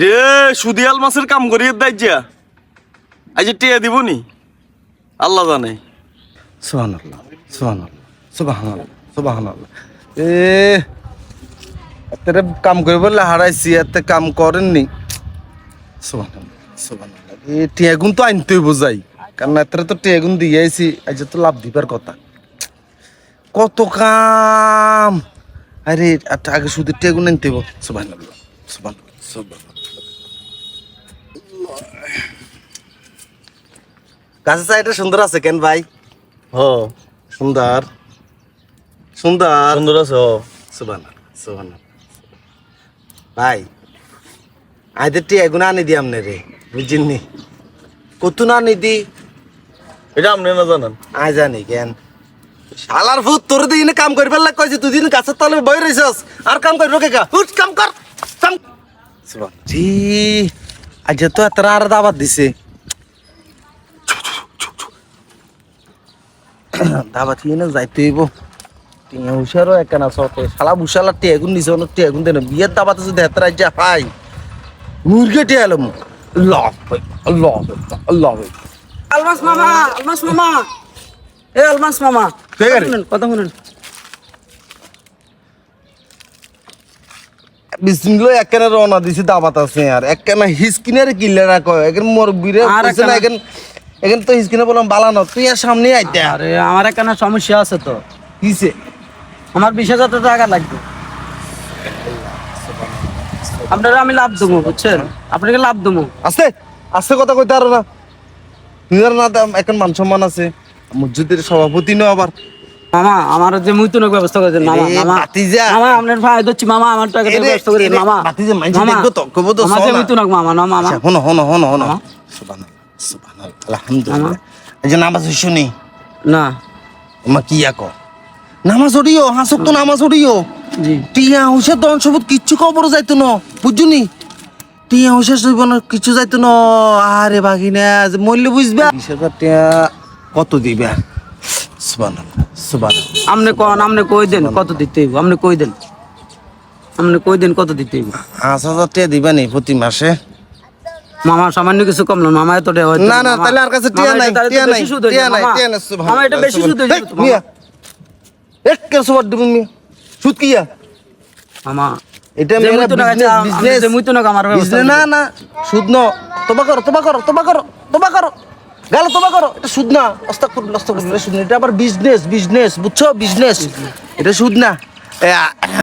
রে, সুদিয়াল মাছের কাম করি দাই যা আজ টিয়া দিব নি। আল্লাহ জানে। সুবহানাল্লাহ সুবহানাল্লাহ সুবহানাল্লাহ সুবহানাল্লাহ। এ তেরে কাম করে বললে হারাইছি, এতে কাম করেননি সুবহানাল্লাহ সুবহানাল্লাহ। এ, টিয়াগুন তো আনতেই বোঝাই। কারণ এতে তো টিয়াগুন দিয়ে আইছি, আজ তো লাভ দিবার কথা। কত কাম। আরে আগে শুধু টিয়াগুন আনতে হইব সুবহানাল্লাহ সুবহানাল্লাহ। গাছের সাইডে সুন্দর আছে কেন ভাই? হ। সুন্দর। সুন্দর। সুন্দর আছে হ। সুবানা সুবানা ভাই আইদের টি এগুনা আনি দি আমনে রে বুঝিনি কত না আনি দি? এটা আপনি না জানেন? আই জানি কেন? শালার ভূত তোর দিন কাম করি ফেললা কইছে তুই দিন গাছের তলে বই রইছস আর কাম করি রোকে গা? উঠ কাম কর কাম জি আজ তো এত আর দাবাত দিছে। দাবাত না যাইতে হইব। টিয়া হুশারও একখানা সতে। শালা বুশালা টেগুন নিছে অনেক টেগুন দেন। বিয়ের দাবাতে যদি এত রাজ্যা পাই মুরগে টিয়ালাম লভ লভ লভ আলমাস মামা আলমাস মামা। এ আলমাস মামা। শুনেন, কথা শুনেন। বিসমিল্লা একখানা রওনা দিছি দাবাত আছে আর। একখানা হিসকিনের কিল্লারা কয় এখন মোর কইছে না এখন এখন তো হিসকিনে বললাম বালানো তুই আর সামনে আইতে আরে আমার এখানে সমস্যা আছে তো। কিসে? আমার বিশ হাজার টাকা লাগবে। আপনারা আমি লাভ দেবো বুঝছেন? আপনাকে লাভ দেবো। আছে আছে কথা কইতে আরও না। এখন মান সম্মান আছে। মসজিদের সভাপতি নো আবার। মামা আমার যে মুইতুনক ব্যবস্থা করে দেন মামা মামা। ভাতিজা। মামা আপনার ভাই ধরছি মামা আমার টাকা ব্যবস্থা করে দেন মামা। ভাতিজা, মামা, দেখব তো, কইবো তো, আমার যে। মুইতুনক মামা না মামা? আচ্ছা হনো হনো হনো হনো হ্যাঁ? সুবহানাল্লাহ সুবহানাল্লাহ আলহামদুলিল্লাহ। এই যে নামাজ শুনি না? মা কি আকো নামাজ ওড়িও হাসক তো নামাজ ওড়িও জি। টিয়া হুসের দন সবুত কিচ্ছু খবর যাইতো না বুঝুনি টিয়া হুসের জীবন কিছু যাইতো না। আরে বাগিনা যে মূল্য বুঝবা। বিশ হাজার টিয়া কত দিবা? আপনি কন আপনি কই দেন কত দিতে হইব? আপনি কই দেন? আপনি কই দেন কত দিতে হইব? পাঁচ হাজার টিয়া দিবা নি প্রতি মাসে। মামা সামান্য কিছু কম না মামা এত টাকা না না তাহলে আর কাছে টিয়া নাই তো টিয়া নাই টিয়া নাই টিয়া নাই মামা এটা বেশি সুদ তো, মামা। মিয়া এক কে দিবুন মিয়া সুদ কিয়া মামা এটা মেরা বিজনেস যে মুইতো না আমার বিজনেস না না সুদ ন তোবা করো তোবা করো তোবা করো তোবা করো। গাল তোমা করো এটা সুদ না। আস্তাগফিরুল্লাহ করুন সুদ করুন এটা আবার বিজনেস বিজনেস বুঝছ? বিজনেস এটা সুদ না।